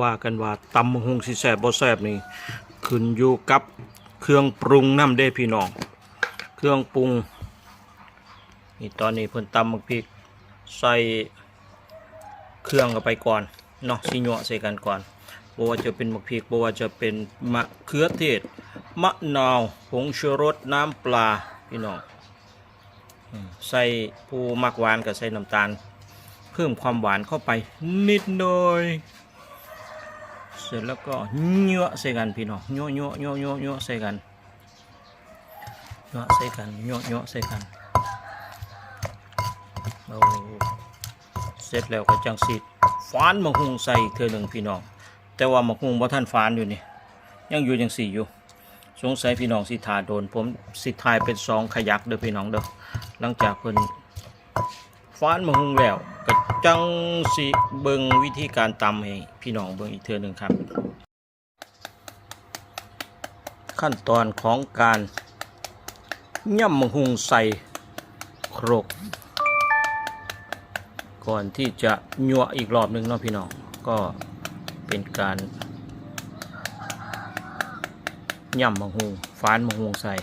ว่ากันว่าตำมะฮุงสิแซ่บบ่แซ่บนี่ขึ้นอยู่กับเครื่องปรุงน้ำเด้พี่น้อง เครื่องปรุงนี่ตอนนี้เพิ่นตำมักพริกใส่เครื่องเข้าไปก่อนเนาะสิหยั่วใส่กันก่อนบ่ว่าจะเป็นมักพริกบ่ว่าจะเป็นมะเขือเทศมะนาวผงชูรสน้ำปลาพี่น้องใส่ผู้มักหวานก็ใส่น้ำตาล เพิ่มความหวานเข้าไปนิดหน่อย ร็จแล้วก็เนื้อใส่กันพี่น้องเนื้อเนื้อเนื้อเนื้อเนื้อใส่กันเนื้อใส่กันเนื้อเนื้อใส่กันเราเสร็จแล้วก็จังสิฟานมะฮุงใส่เธอหนึ่งพี่น้อง แต่ว่ามะฮุงบ่ท่านฟานอยู่นี่ยังอยู่จังสี่อยู่สงสัยพี่น้องสิทาโดนผมสิทายเป็นสองขยักเด้อพี่น้องเด้อหลังจากเพิ่นฟ้านมาหุงแล้วก็ จังสิเบิงวิธีการตำให้พี่น้องเบิงอีกเทือหนึ่งครับ ขั้นตอนของการย่ำมหุงใส่ครก ก่อนที่จะยั่วอีกรอบหนึ่งเนาะพี่น้องก็เป็นการย่ำมะหุงฟานมะหุงใส่